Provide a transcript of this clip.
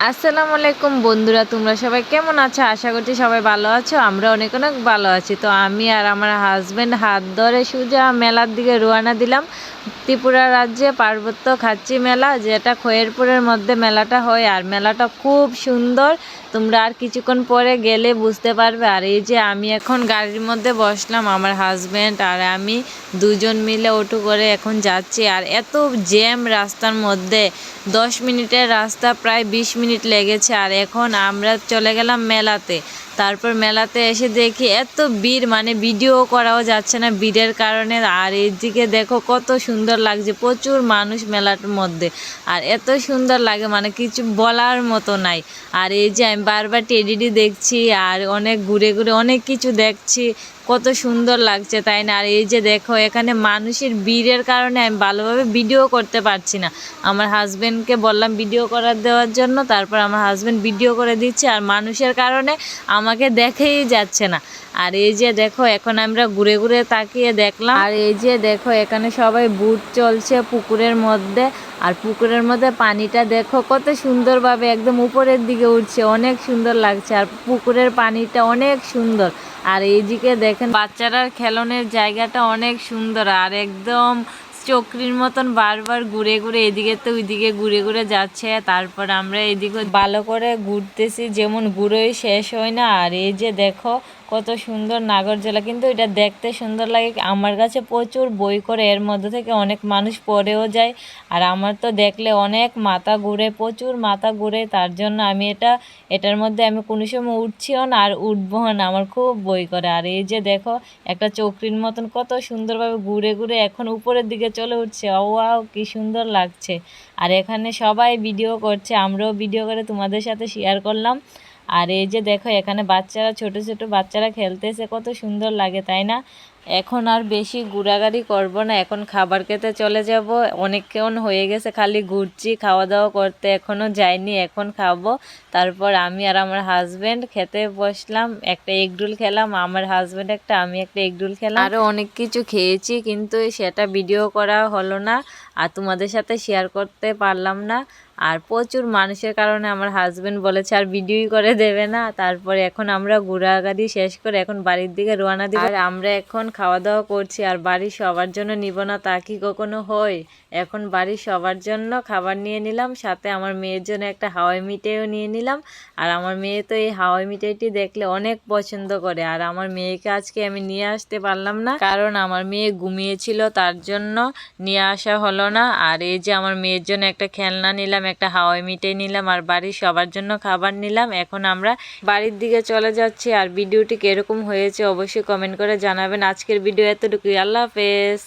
আসসালামু আলাইকুম বন্ধুরা, তোমরা সবাই কেমন আছো? আশা করছি সবাই ভালো আছো, আমরা অনেক অনেক ভালো আছি। তো আমি আর আমার হাজব্যান্ড হাত ধরে সোজা মেলার দিকে রোয়ানা দিলাম। ত্রিপুরা রাজ্যে পার্বত্য খাচ্ছি মেলা, যেটা খয়েরপুরের মধ্যে মেলাটা হয়। আর মেলাটা খুব সুন্দর। তোমরা আর কিছুক্ষণ পরে গেলে বুঝতে পারবে। আর এই যে আমি এখন গাড়ির মধ্যে বসলাম, আমার হাজব্যান্ড আর আমি দুজন মিলে অটো করে এখন যাচ্ছি। আর এত জ্যাম রাস্তার মধ্যে, দশ মিনিটের রাস্তা প্রায় বিশ মিনিট লেগেছে। আর এখন আমরা চলে গেলাম মেলাতে। তারপর মেলাতে এসে দেখি এত ভিড় মানে ভিডিও করাও যাচ্ছে না ভিড়ের কারণে। আর এইদিকে দেখো কত সুন্দর লাগছে, প্রচুর মানুষ মেলার মধ্যে। আর এত সুন্দর লাগে মানে কিছু বলার মতো নাই। আর এই যে আমি বারবার টেডিডি দেখছি, আর অনেক ঘুরে ঘুরে অনেক কিছু দেখছি কত সুন্দর লাগছে, তাই না? আর এই যে দেখো, এখানে মানুষের ভিড়ের কারণে আমি ভালোভাবে ভিডিও করতে পারছি না। আমার হাজবেন্ডকে বললাম ভিডিও করার দেওয়ার জন্য, তারপর আমার হাজবেন্ড ভিডিও করে দিচ্ছে, আর মানুষের কারণে আমাকে দেখেই যাচ্ছে না। আর এই যে দেখো, এখন আমরা ঘুরে ঘুরে তাকিয়ে দেখলাম। আর এই যে দেখো, এখানে সবাই বুট চলছে পুকুরের মধ্যে। আর পুকুরের মধ্যে পানিটা দেখো কত সুন্দরভাবে একদম উপরের দিকে উঠছে, অনেক সুন্দর লাগছে। আর পুকুরের পানিটা অনেক সুন্দর। আর এইদিকে দেখেন বাচ্চারার খেলনের জায়গাটা অনেক সুন্দর। আর একদম চক্রির মতন বারবার ঘুরে ঘুরে এদিকে তো ওইদিকে ঘুরে ঘুরে যাচ্ছে। তারপর আমরা এদিকে ভালো করে ঘুরতেছি, যেমন ঘুরেই শেষ হয় না। আর এই যে দেখো কত সুন্দর নাগরজোলা কিন্তু এটা দেখতে সুন্দর লাগে। আমার কাছে প্রচুর বই করে, এর মধ্যে থেকে অনেক মানুষ পড়েও যায়। আর আমার তো দেখলে অনেক মাথা ঘুরে, প্রচুর মাথা ঘুরে। তার জন্য আমি এটা, এটার মধ্যে আমি কোনো সময় উঠছিও না আর উঠবো না। আমার খুব বই করে। আর এই যে দেখো, একটা চক্রির মতন কত সুন্দরভাবে ঘুরে ঘুরে এখন উপরের দিকে চলে উঠছে। ও ওয়াও, কি সুন্দর লাগছে। আর এখানে সবাই ভিডিও করছে। আমরাও ভিডিও করে তোমাদের সাথে শেয়ার করলাম। আর এই যে দেখো, এখানে বাচ্চারা, ছোট ছোট বাচ্চারা খেলতেছে, কত সুন্দর লাগে, তাই না? এখন আর বেশি ঘোরাঘুরি করব না, এখন খাবার খেতে চলে যাব। অনেকক্ষণ হয়ে গেছে, খালি ঘুরছি খাওয়া দাওয়া করতে এখনও যাইনি, এখন খাব। তারপর আমি আর আমার হাজব্যান্ড খেতে বসলাম, একটা এগরোল খেলাম, আমার হাজব্যান্ড একটা, আমি একটা এগরোল খেলাম। আরও অনেক কিছু খেয়েছি, কিন্তু সেটা ভিডিও করা হলো না, আর তোমাদের সাথে শেয়ার করতে পারলাম না। আর প্রচুর মানুষের কারণে আমার হাজব্যান্ড বলেছে, আর ভিডিওই করে দেবে না। তারপরে এখন আমরা ঘোরাঘুরি শেষ করে এখন বাড়ির দিকে রোয়ানা দিব। আর আমরা এখন খাওয়া দাওয়া করছি আর বাড়ির সবার জন্য নিব না তা কি কখনো হয়? এখন বাড়ির সবার জন্য খাবার নিয়ে নিলাম, সাথে আমার মেয়ের জন্য একটা হাওয়াই মিঠাইও নিয়ে নিলাম। আর আমার মেয়ে তো এই হাওয়াই মিঠাইটি দেখলে অনেক পছন্দ করে। আর আমার মেয়েকে আজকে আমি নিয়ে আসতে পারলাম না, কারণ আমার মেয়ে ঘুমিয়েছিল, তার জন্য নিয়ে আসা হলো না। আর এই যে আমার মেয়ের জন্য একটা খেলনা নিলাম, একটা হাওয়াই মিঠাই নিলাম, আর বাড়ির সবার জন্য খাবার নিলাম। এখন আমরা বাড়ির দিকে চলে যাচ্ছি আর ভিডিওটি কীরকম হয়েছে অবশ্যই কমেন্ট করে জানাবেন। আজকের ভিডিও এতটুকুই। আল্লাহ হাফেজ।